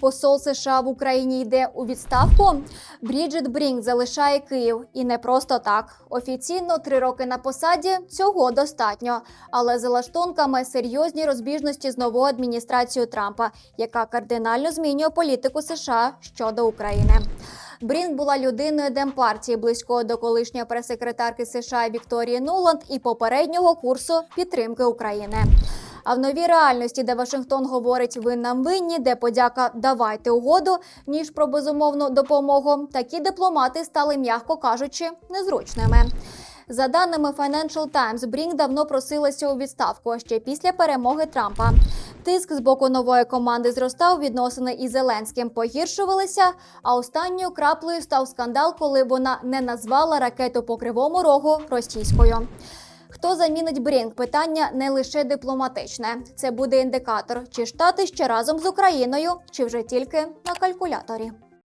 Посол США в Україні йде у відставку. Бріджит Брінк залишає Київ і не просто так. Офіційно три роки на посаді цього достатньо. Але за лаштунками серйозні розбіжності з новою адміністрацією Трампа, яка кардинально змінює політику США щодо України. Брінк була людиною демпартії, близькою до колишньої прес-секретарки США Вікторії Нуланд і попереднього курсу підтримки України. А в новій реальності, де Вашингтон говорить ви нам винні, де подяка давайте угоду, ніж про безумовну допомогу, такі дипломати стали, м'яко кажучи, незручними. За даними Financial Times, Брінк давно просилася у відставку ще після перемоги Трампа. Тиск з боку нової команди зростав, відносини із Зеленським погіршувалися. А останньою краплею став скандал, коли вона не назвала ракету по кривому рогу російською. Хто замінить Брінк? Питання не лише дипломатичне. Це буде індикатор, чи штати ще разом з Україною, чи вже тільки на калькуляторі.